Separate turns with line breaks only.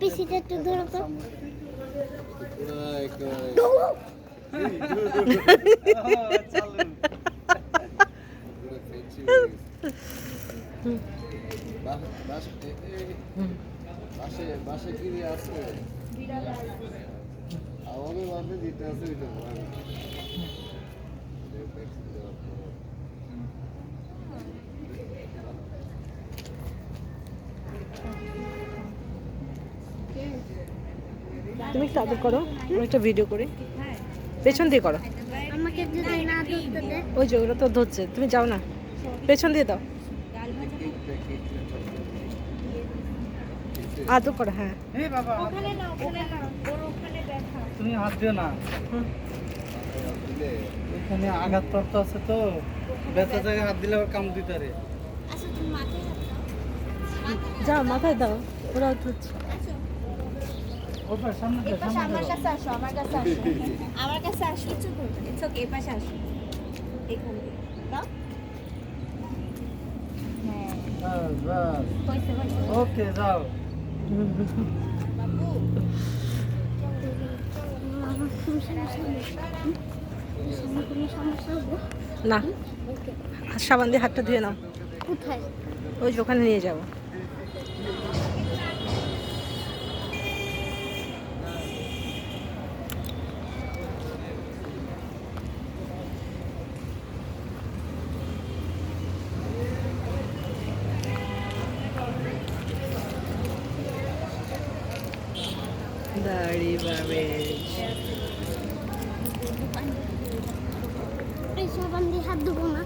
পিসিটা একটু ধরো তো
বাসে কি আছে দিতে আছে
তুমি একটু আদর করো আমি একটা ভিডিও করি। পেছন দিয়ে করো। ওই যে ওরা তো ধরছে তুমি যাও না। পেছন দিয়ে দাও। আদর করো হ্যাঁ।
এই বাবা
ওখানে না ওখানে না ওর ওখানে দেখা।
তুমি হাত দিও না। এখানে আঘাত প্রাপ্ত আছে তো। ব্যথা জায়গায় হাত দিলে আবার কাম দিতে পারে।
আচ্ছা তুমি মাথায় দাও।
যাও মাথায় দাও। ওরা ধরছে
ওর পাশে সামনে দাও,
এপাশে
সামনে
আমার কাছে আসো আমার কাছে আসো। আমার কাছে আসো কিছু করবে ইটস ওকে আসো। এখান। হ্যাঁ।
ওকে যাও।
বাবু
না সাবান দিয়ে হাতটা ধুয়ে নাও।
কোথায়?
ওই যে ওখানে নিয়ে যাব। দাড়ি
এই সাবান দিয়ে হাত ধুবো না